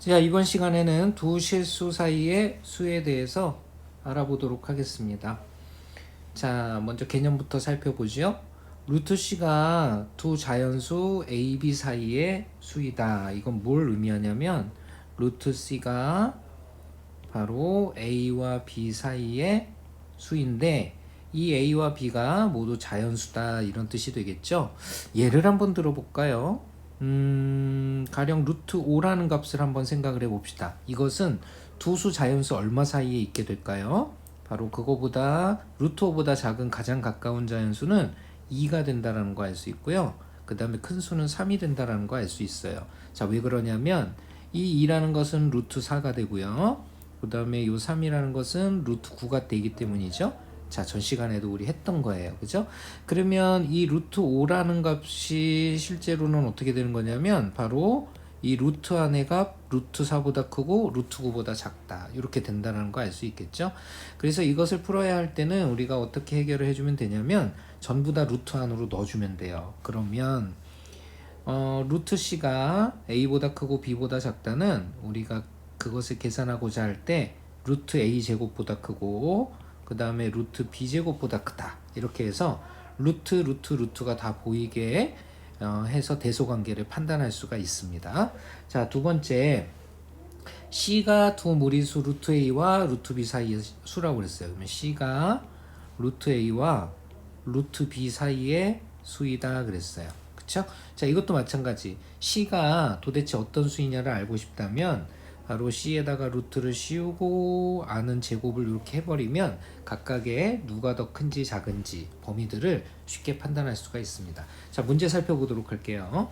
자, 이번 시간에는 두 실수 사이의 수에 대해서 알아보도록 하겠습니다. 자, 먼저 개념부터 살펴보죠. 루트 C가 두 자연수 A, B 사이의 수이다. 이건 뭘 의미하냐면 루트 C가 바로 A와 B 사이의 수인데 이 A와 B가 모두 자연수다 이런 뜻이 되겠죠. 예를 한번 들어볼까요? 음, 가령 루트 5라는 값을 한번 생각을 해봅시다. 이것은 두 수 자연수 얼마 사이에 있게 될까요? 바로 그거보다 루트 5보다 작은 가장 가까운 자연수는 2가 된다라는 거 알 수 있고요. 그 다음에 큰 수는 3이 된다라는 거 알 수 있어요. 자, 왜 그러냐면 이 2라는 것은 루트 4가 되고요. 그 다음에 요 3이라는 것은 루트 9가 되기 때문이죠. 자, 전 시간에도 우리 했던 거예요. 그죠? 그러면 이 루트 5라는 값이 실제로는 어떻게 되는 거냐면 바로 이 루트 안의 값 루트 4보다 크고 루트 9보다 작다. 이렇게 된다는 거 알 수 있겠죠? 그래서 이것을 풀어야 할 때는 우리가 어떻게 해결을 해주면 되냐면 전부 다 루트 안으로 넣어주면 돼요. 그러면 어, 루트 C가 A보다 크고 B보다 작다는 우리가 그것을 계산하고자 할 때 루트 A 제곱보다 크고 그 다음에 루트 B 제곱보다 크다 이렇게 해서 루트 루트 루트가 다 보이게 어, 해서 대소관계를 판단할 수가 있습니다. 자 두 번째 C가 두 무리수 루트 A와 루트 B 사이의 수라고 그랬어요. 그러면 C가 루트 A와 루트 B 사이의 수이다 그랬어요. 그쵸? 자 이것도 마찬가지 C가 도대체 어떤 수이냐를 알고 싶다면 바로 C에다가 루트를 씌우고 아는 제곱을 이렇게 해버리면 각각의 누가 더 큰지 작은지 범위들을 쉽게 판단할 수가 있습니다. 자 문제 살펴보도록 할게요.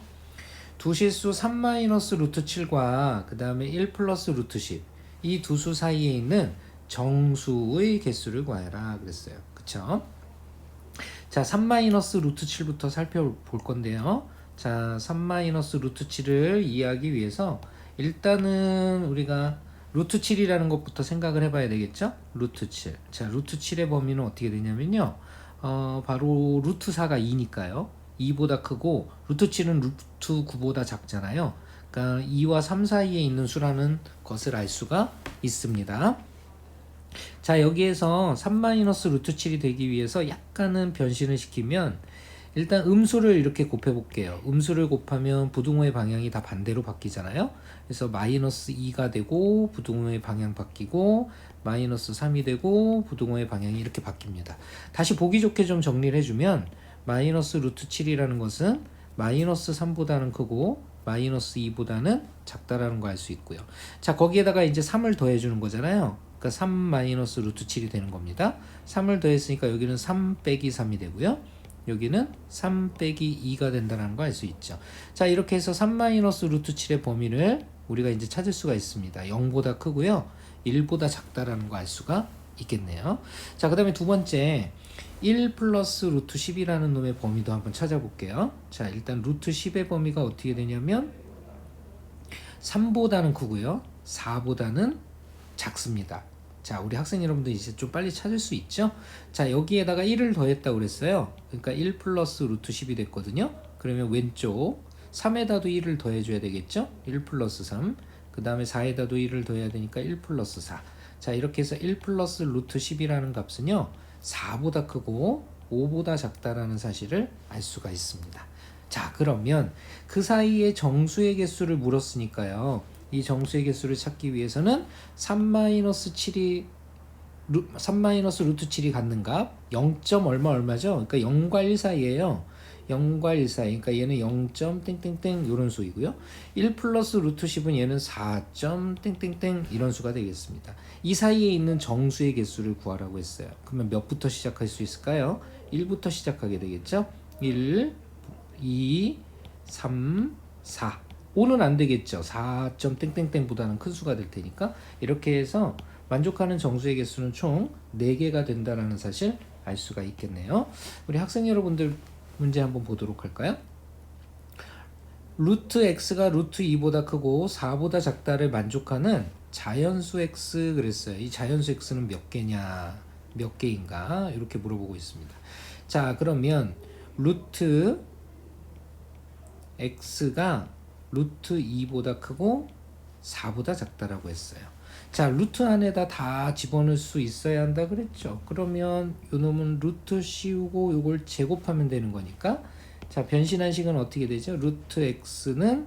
두 실수 3 마이너스 루트 7과 그 다음에 1 플러스 루트 10 이 두 수 사이에 있는 정수의 개수를 구하라 그랬어요. 그쵸? 자, 3 마이너스 루트 7부터 살펴볼 건데요. 자, 3 마이너스 루트 7을 이해하기 위해서 일단은 우리가 루트 7이라는 것부터 생각을 해봐야 되겠죠? 루트 7. 자, 루트 7의 범위는 어떻게 되냐면요. 어, 바로 루트 4가 2니까요. 2보다 크고 루트 7은 루트 9보다 작잖아요. 그러니까 2와 3 사이에 있는 수라는 것을 알 수가 있습니다. 자 여기에서 3 마이너스 루트 7이 되기 위해서 약간은 변신을 시키면 일단 음수를 이렇게 곱해 볼게요. 음수를 곱하면 부등호의 방향이 다 반대로 바뀌잖아요. 그래서 마이너스 2가 되고 부등호의 방향 바뀌고 마이너스 3이 되고 부등호의 방향이 이렇게 바뀝니다. 다시 보기 좋게 좀 정리를 해주면 마이너스 루트 7이라는 것은 마이너스 3보다는 크고 마이너스 2보다는 작다라는 거 알 수 있고요. 자 거기에다가 이제 3을 더해 주는 거잖아요. 그러니까 3 마이너스 루트 7이 되는 겁니다. 3을 더했으니까 여기는 3 빼기 3이 되고요. 여기는 3 빼기 2가 된다는 거알수 있죠. 자 이렇게 해서 3 마이너스 루트 7의 범위를 우리가 이제 찾을 수가 있습니다. 0보다 크고요. 1보다 작다라는 거알 수가 있겠네요. 자, 그 다음에 두 번째, 1 플러스 루트 10이라는 놈의 범위도 한번 찾아볼게요. 자, 일단 루트 10의 범위가 어떻게 되냐면 3보다는 크고요. 4보다는 작습니다. 자, 우리 학생 여러분들 이제 좀 빨리 찾을 수 있죠? 자, 여기에다가 1을 더했다고 그랬어요. 그러니까 1 플러스 루트 10이 됐거든요. 그러면 왼쪽 3에다도 1을 더해줘야 되겠죠? 1 플러스 3. 그 다음에 4에다도 1을 더해야 되니까 1 플러스 4. 자, 이렇게 해서 1 플러스 루트 10이라는 값은요, 4보다 크고 5보다 작다라는 사실을 알 수가 있습니다. 자, 그러면 그 사이에 정수의 개수를 물었으니까요. 이 정수의 개수를 찾기 위해서는 3-7이 3마이너스 루트 7이 갖는 값 0. 얼마 얼마죠? 그러니까 0과 1 사이에요. 0과 1 사이. 그러니까 얘는 0. 땡땡땡 이런 수이고요. 1 플러스 루트 10은 얘는 4. 땡땡땡 이런 수가 되겠습니다. 이 사이에 있는 정수의 개수를 구하라고 했어요. 그러면 몇부터 시작할 수 있을까요? 1부터 시작하게 되겠죠? 1, 2, 3, 4. 5는 안 되겠죠. 4. 땡땡땡보다는 큰 수가 될 테니까 이렇게 해서 만족하는 정수의 개수는 총 4개가 된다는 사실 알 수가 있겠네요. 우리 학생 여러분들 문제 한번 보도록 할까요? 루트 x가 루트 2보다 크고 4보다 작다를 만족하는 자연수 x 그랬어요. 이 자연수 x는 몇 개냐? 몇 개인가? 이렇게 물어보고 있습니다. 자, 그러면 루트 x가 루트 2보다 크고 4보다 작다라고 했어요. 자, 루트 안에다 다 집어넣을 수 있어야 한다 그랬죠. 그러면 요 놈은 루트 씌우고 요걸 제곱하면 되는 거니까 자, 변신한 식은 어떻게 되죠? 루트 x는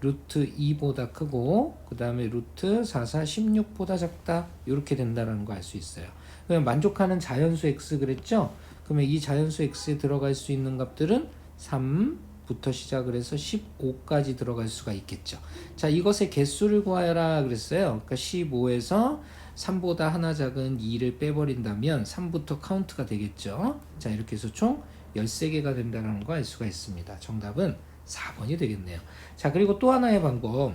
루트 2보다 크고 그 다음에 루트 4, 4, 16보다 작다 이렇게 된다는 거 알 수 있어요. 그러면 만족하는 자연수 x 그랬죠? 그러면 이 자연수 x에 들어갈 수 있는 값들은 3 부터 시작을 해서 15까지 들어갈 수가 있겠죠. 자, 이것의 개수를 구하여라 그랬어요. 그러니까 15에서 3보다 하나 작은 2를 빼버린다면 3부터 카운트가 되겠죠. 자, 이렇게 해서 총 13개가 된다는 거알 수가 있습니다. 정답은 4번이 되겠네요. 자, 그리고 또 하나의 방법.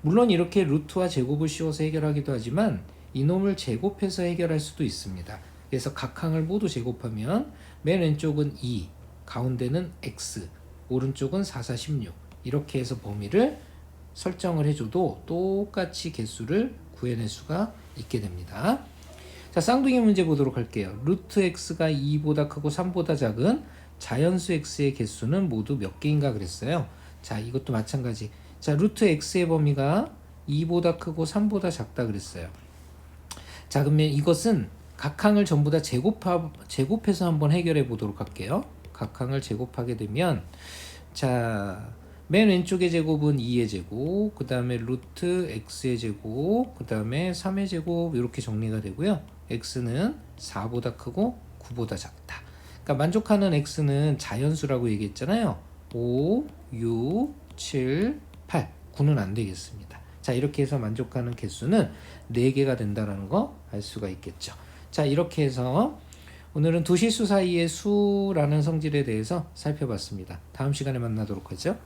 물론 이렇게 루트와 제곱을 씌워서 해결하기도 하지만 이놈을 제곱해서 해결할 수도 있습니다. 그래서 각 항을 모두 제곱하면 맨 왼쪽은 2, 가운데는 x, 오른쪽은 4, 4, 16 이렇게 해서 범위를 설정을 해줘도 똑같이 개수를 구해낼 수가 있게 됩니다. 자, 쌍둥이 문제 보도록 할게요. 루트 x가 2보다 크고 3보다 작은 자연수 x의 개수는 모두 몇 개인가 그랬어요. 자, 이것도 마찬가지. 자, 루트 x의 범위가 2보다 크고 3보다 작다 그랬어요. 자, 그러면 이것은 각 항을 전부 다 제곱하, 제곱해서 한번 해결해 보도록 할게요. 각 항을 제곱하게 되면 자, 맨 왼쪽의 제곱은 2의 제곱, 그 다음에 루트 x의 제곱, 그 다음에 3의 제곱 이렇게 정리가 되고요. x는 4보다 크고 9보다 작다. 그러니까 만족하는 x는 자연수라고 얘기했잖아요. 5, 6, 7, 8, 9는 안 되겠습니다. 자, 이렇게 해서 만족하는 개수는 4개가 된다는 거 알 수가 있겠죠. 자, 이렇게 해서 오늘은 두 실수 사이의 수라는 성질에 대해서 살펴봤습니다. 다음 시간에 만나도록 하죠.